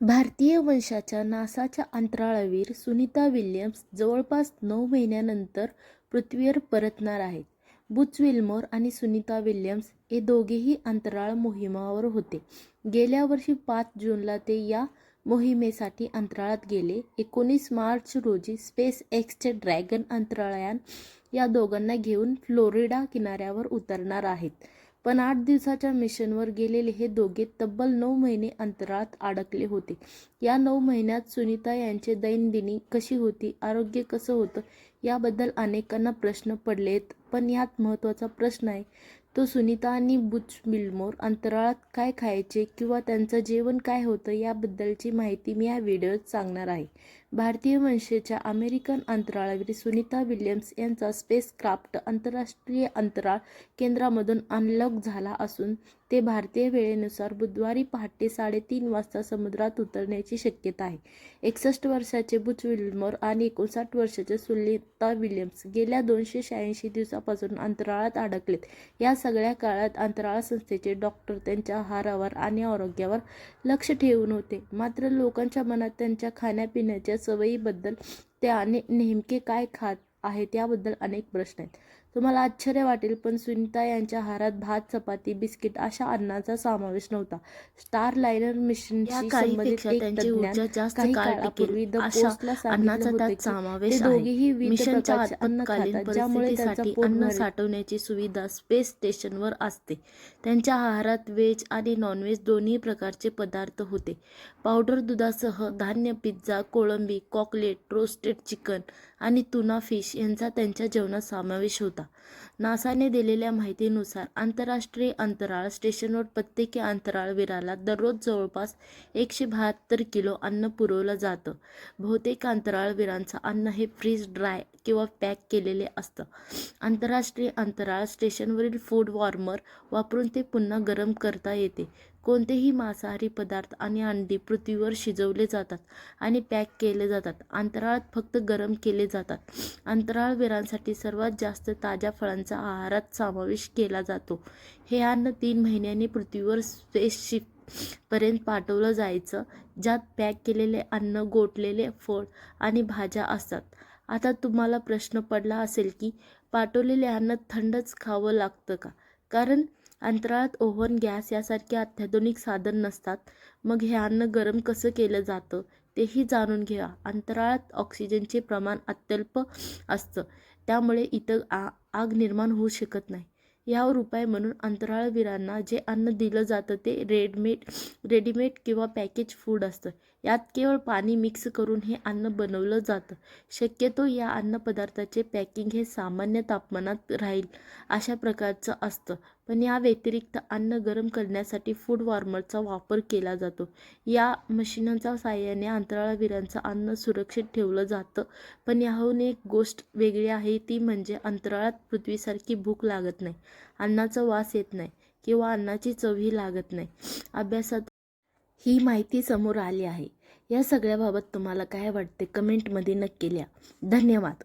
भारतीय वंशाच्या नासाच्या अंतराळवीर सुनीता विल्यम्स जवळपास नऊ महिन्यानंतर पृथ्वीवर परतणार आहेत. बुच विल्मोर आणि सुनीता विल्यम्स हे दोघेही अंतराळ मोहिमावर होते. गेल्या वर्षी पाच जूनला ते या मोहिमेसाठी अंतराळात गेले. एकोणीस मार्च रोजी स्पेस एक्सचे ड्रॅगन अंतराळयान या दोघांना घेऊन फ्लोरिडा किनाऱ्यावर उतरणार आहेत. पण आठ दिवसाच्या मिशनवर गेलेले हे दोघे तब्बल नऊ महिने अंतराळात अडकले होते. या नऊ महिन्यात सुनीता यांचे दैनंदिनी कशी होती, आरोग्य कसं होतं याबद्दल अनेकांना प्रश्न पडलेत. पण यात महत्त्वाचा प्रश्न आहे तो सुनीता आणि बुच मिलमोर अंतराळात काय खायचे किंवा त्यांचं जेवण काय होतं याबद्दलची माहिती मी या व्हिडिओत सांगणार आहे. भारतीय वंशाच्या अमेरिकन अंतराळवीर सुनीता विल्यम्स यांचा स्पेसक्राफ्ट आंतरराष्ट्रीय अंतराळ केंद्रामधून अनलॉक झाला असून ते भारतीय वेळेनुसार बुधवारी पहाटे साडेतीन वाजता समुद्रात उतरण्याची शक्यता आहे. एकसष्ट वर्षाचे बुच विल्मोर आणि एकोणसाठ वर्षाचे सुनीता विल्यम्स गेल्या दोनशे शहाऐंशी दिवसापासून अंतराळात अडकलेत. या सगळ्या काळात अंतराळ संस्थेचे डॉक्टर त्यांच्या आहारावर आणि आरोग्यावर लक्ष ठेवून होते. मात्र लोकांच्या मनात त्यांच्या खाण्यापिण्याच्या सवयीबद्दल त्याने नेमके काय खात आहे त्याबद्दल अनेक प्रश्न आहेत. तुम्हाला आश्चर्य वाटेल पण सुनीता यांच्या आहारात भात, चपाती, बिस्किट अशा अन्नाचा समावेश नव्हता. स्टारलायनर मिशनशी संबंधित एक तज्ज्ञानं काही काळापूर्वी द पोस्टला सांगितलं होतं की ते दोघेही विविध प्रकारचे अन्न खातात ज्यामुळे त्यांचं अन्न. साठवण्याची सुविधा स्पेस स्टेशनवर असते. त्यांच्या आहारात व्हेज आणि नॉन-व्हेज दोन्ही प्रकारचे पदार्थ होते. पावडर दुधासह धान्य, पिझ्झा, कोळंबी, कॉकलेट, रोस्टेड चिकन आणि टुना फिश यांचा त्यांच्या जेवणात समावेश होता. नासाने दिलेल्या माहितीनुसार आंतरराष्ट्रीय अंतराळ स्टेशनवर प्रत्येकी अंतराळवीराला दररोज जवळपास एकशे बहात्तर किलो अन्न पुरवलं जातं. बहुतेक अंतराळवीरांचं अन्न हे फ्रीज ड्राय किंवा पॅक केलेले असतं. आंतरराष्ट्रीय अंतराळ स्टेशनवरील फूड वॉर्मर वापरून ते पुन्हा गरम करता येते. कोणतेही मांसाहारी पदार्थ आणि अंडी पृथ्वीवर शिजवले जातात आणि पॅक केले जातात. अंतराळात फक्त गरम केले जातात. अंतराळवीरांसाठी सर्वात जास्त ताज्या फळांचा आहारात समावेश केला जातो. हे अन्न तीन महिन्यांनी पृथ्वीवर स्पेसशिपपर्यंत पाठवलं जायचं, ज्यात पॅक केलेले अन्न, गोठलेले फळ आणि भाज्या असतात. आता तुम्हाला प्रश्न पडला असेल की पाठवलेले अन्न थंडच खावं लागतं का? कारण अंतराळात ओव्हन, गॅस यासारखी अत्याधुनिक साधन नसतात. मग हे अन्न गरम कसं केलं जातं तेही जाणून घ्या अंतराळात ऑक्सिजनचे प्रमाण अत्यल्प असतं. त्यामुळे इथं आग निर्माण होऊ शकत नाही. यावर उपाय म्हणून अंतराळवीरांना जे अन्न दिलं जातं ते रेडीमेड किंवा पॅकेज फूड असतं. यात केवळ पाणी मिक्स करून हे अन्न बनवलं जातं. शक्यतो या अन्नपदार्थाचे पॅकिंग हे सामान्य तापमानात राहील अशा प्रकारचं असतं. पण या व्यतिरिक्त अन्न गरम करण्यासाठी फूड वॉर्मरचा वापर केला जातो. या मशिनांच्या साहाय्याने अंतराळवीरांचं अन्न सुरक्षित ठेवलं जातं. पण याहून एक गोष्ट वेगळी आहे ती म्हणजे अंतराळात पृथ्वीसारखी भूक लागत नाही, अन्नाचा वास येत नाही किंवा अन्नाची चवही लागत नाही. अभ्यासात ही माहिती समोर आली आहे. या सगळ्याबाबत तुम्हाला काय वाटते कमेंटमध्ये नक्की लिहा. धन्यवाद.